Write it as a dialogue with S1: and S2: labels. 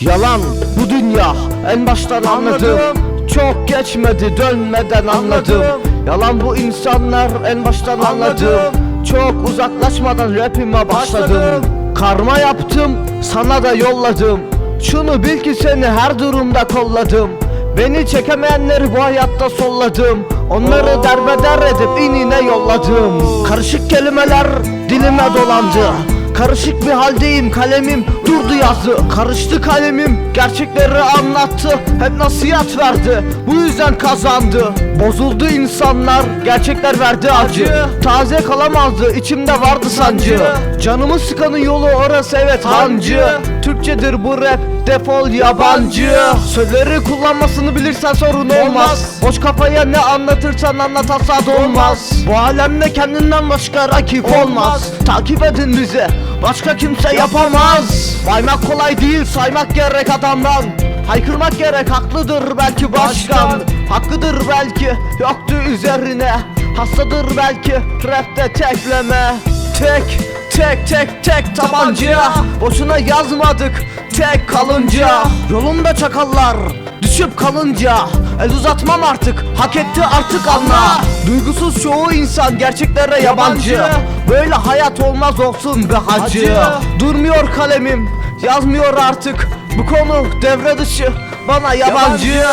S1: Yalan bu dünya en baştan anladım, Çok geçmedi dönmeden anladım, Yalan bu insanlar en baştan anladım, Çok uzaklaşmadan rapime başladım. Karma yaptım sana da yolladım. Şunu bil ki seni her durumda kolladım. Beni çekemeyenleri bu hayatta solladım. Onları derbeder edip inine yolladım. Karışık kelimeler dilime dolandı Karışık bir haldeyim kalemim durdu yazdı Karıştı kalemim gerçekleri anlattı. Hep nasihat verdi bu yüzden kazandı. Bozuldu insanlar gerçekler verdi acı. Taze kalamazdı içimde vardı sancı. Canımı sıkanın yolu orası evet hancı Türkçedir bu rap defol yabancı. Sözleri kullanmasını bilirsen sorun olmaz. Boş kafaya ne anlatırsan anlat asla olmaz. Bu alemde kendinden başka rakip olmaz. Takip edin bizi başka kimse yapamaz. Saymak kolay değil saymak gerek adamdan. Haykırmak gerek haklıdır belki başkan. Hakkıdır belki yoktu üzerine. Hastadır belki rapte tekleme. Tek tek tek tek tabanca. Boşuna yazmadık tek kalınca. Yolumda çakallar düşüp kalınca. El uzatmam artık hak etti artık anla. Duygusuz çoğu insan gerçeklere yabancı. Böyle hayat olmaz olsun be hacı. Durmuyor kalemim yazmıyor artık. Bu konu devre dışı bana yabancı